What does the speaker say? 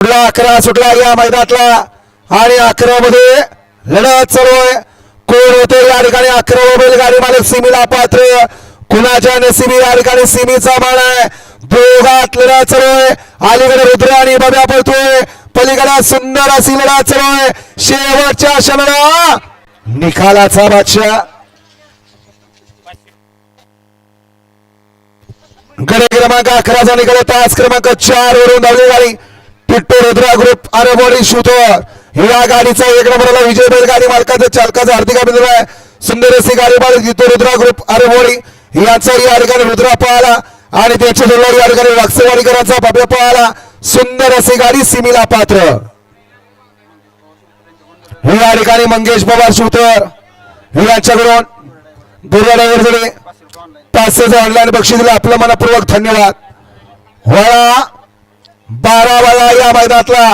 पुढला अकरा सुटला या मैदानातला. आणि अकरा मध्ये लढत चालू आहे. कोण होते या ठिकाणी? अकरा बैलगाडी मालक सिमीला पात्र. कुणाच्या नसिबी या ठिकाणी सिमीचा मान आहे? दोघात लढत चालू आहे. अलीकडे रुद्र आणि बब्या पळतोय. पलीकडे सुंदर अशी लढत चालू आहे. शेवटच्या क्षणाला निकालाचा बादशाह. गडे क्रमांक अकराचा निकाल तास क्रमांक चार वरून धावली गाडी. पिट्टू रुद्रा ग्रुप अरबोडी शूटर या गाडीचा एक नंबरला विजय बैलगाडी मालकाचं चालकाचा हार्दिक अभिनंदन आहे. सुंदर अशी गाडी मालक जितो रुद्रा ग्रुप अरबोडी याचा या ठिकाणी रुद्रा पळाला. आणि त्याच्या जोडला या ठिकाणी वागसेवाडीकरांचा बाब्या पळाला. सुंदर अशी गाडी सिमीला पात्र. या ठिकाणी मंगेश पवार शूटर यांच्याकडून दुर्गा ड्रायव्हर पाचशेचं ऑनलाईन बक्षीस दिलं. आपलं मनपूर्वक धन्यवाद. वळा. बारा वाला या मैदानातला